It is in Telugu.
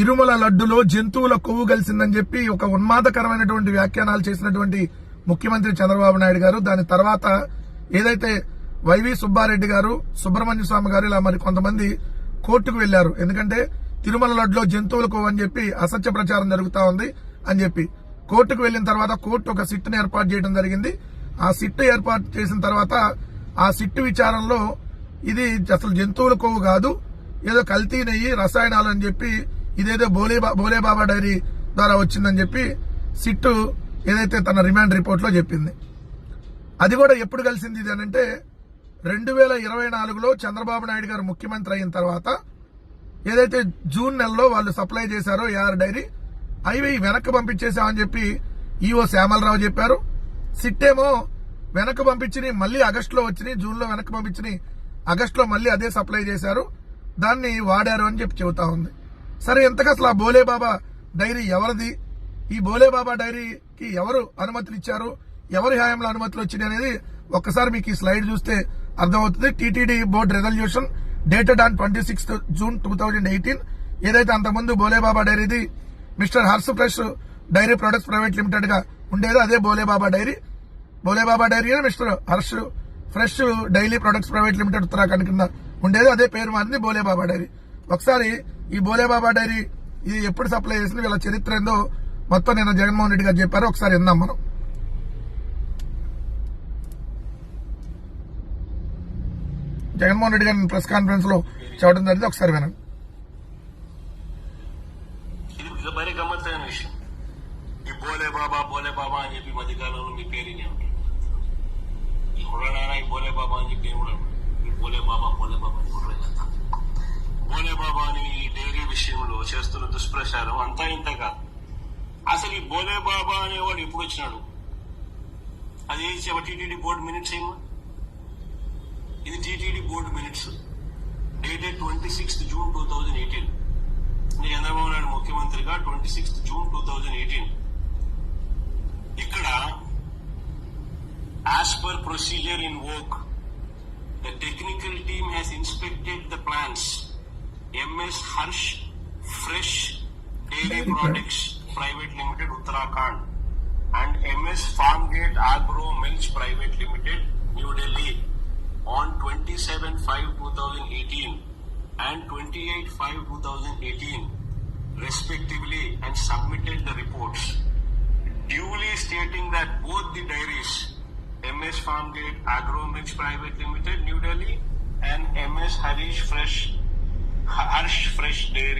తిరుమల లడ్డులో జంతువుల కొవ్వు కలిసిందని చెప్పి ఒక ఉన్మాదకరమైనటువంటి వ్యాఖ్యానాలు చేసినటువంటి ముఖ్యమంత్రి చంద్రబాబు నాయుడు గారు దాని తర్వాత ఏదైతే వైవి సుబ్బారెడ్డి గారు సుబ్రహ్మణ్య స్వామి గారు ఇలా మరి కొంతమంది కోర్టుకు వెళ్ళారు ఎందుకంటే తిరుమల లడ్డులో జంతువుల కొవ్వు అని చెప్పి అసత్య ప్రచారం జరుగుతా ఉంది అని చెప్పి. కోర్టుకు వెళ్ళిన తర్వాత కోర్టు ఒక సిట్ను ఏర్పాటు చేయడం జరిగింది. ఆ సిట్టు ఏర్పాటు చేసిన తర్వాత ఆ సిట్టు విచారంలో ఇది అసలు జంతువుల కొవ్వు కాదు ఏదో కల్తీ నెయ్యి రసాయనాలు అని చెప్పి ఇదేదో బోలే బోలేబాబా డైరీ ద్వారా వచ్చిందని చెప్పి సిట్టు ఏదైతే తన రిమాండ్ రిపోర్ట్లో చెప్పింది. అది కూడా ఎప్పుడు కలిసింది ఇది అని అంటే రెండు వేల ఇరవై నాలుగులో చంద్రబాబు నాయుడు గారు ముఖ్యమంత్రి అయిన తర్వాత ఏదైతే జూన్ నెలలో వాళ్ళు సప్లై చేశారో ఏఆర్ డైరీ అవి వెనక్కి పంపించేశామని చెప్పి ఈఓ శ్యామలరావు చెప్పారు. సిట్టేమో వెనక్కి పంపించి మళ్ళీ ఆగస్టులో వచ్చినాయి జూన్లో వెనక్కి పంపించి ఆగస్టులో మళ్ళీ అదే సప్లై చేశారు. దాన్ని వాడారు అని చెప్పి చెబుతా ఉంది. సరే ఎంతగా అసలు ఆ బోలే బాబా డైరీ ఎవరిది? ఈ బోలే బాబా డైరీకి ఎవరు అనుమతులు ఇచ్చారు ఎవరి హాయంలో అనుమతులు వచ్చినాయి అనేది ఒక్కసారి మీకు ఈ స్లైడ్ చూస్తే అర్థమవుతుంది. TTD board resolution dated on twenty sixth June two thousand eighteen. ఏదైతే అంతకుముందు Bholebaba డైరీది mister Harsh fresh dairy products private లిమిటెడ్గా ఉండేదో అదే Bholebaba dairy. Bholebaba dairy mister Harsh fresh daily products private limited Uttarakhand కింద ఉండేది అదే పేరు మారింది బోలేబాబా డైరీ. ఒకసారి ఈ బోలేబాబా డైరీ ఇది ఎప్పుడు సప్లై చేసింది వీళ్ళ చరిత్ర ఏందో మొత్తం నిన్న జగన్మోహన్ రెడ్డి గారు చెప్పారు. ఒకసారి విందాం మనం. జగన్మోహన్ రెడ్డి గారిని ప్రెస్ కాన్ఫరెన్స్లో చెప్పడం జరిగింది. ఒకసారి వినండి. ఇది మరీ గమ్మత్తైన విషయం. ఈ బోలే బాబా బోలే బాబా అని చెప్పి ఈ మధ్యకాలంలో మీ పేరు వినే ఉంటాడు ఎవరైనా ఈ బోలే బాబా అని చెప్పి నేను కూడా బోలే బాబా బోలే బాబా అని కూడా లేదు. బోలే బాబా అని ఈ డైరీ విషయంలో చేస్తున్న దుష్ప్రచారం అంతా ఇంత కాదు. అసలు ఈ బోలే బాబా అనేవాడు ఎప్పుడు వచ్చినాడు? అది టీటీడీ బోర్డు మినిట్స్ ఏమో? ఇది TTD board minutes. Dated twenty sixth June two thousand eighteen Chandrababu Naidu ముఖ్యమంత్రిగా twenty sixth June two thousand eighteen. ఇక్కడ as per procedure in work the technical team has inspected the plans MS Harsh Fresh Dairy Products Private Limited Uttarakhand. And MS Farmgate Agro Mills Private Limited New Delhi. On 27-5-2018 and 28-5-2018 respectively and submitted the reports. Duly stating that both the dairies MS Farmgate Agro Mills Private Limited New Delhi and MS Harish Fresh Harsh Fresh Dairy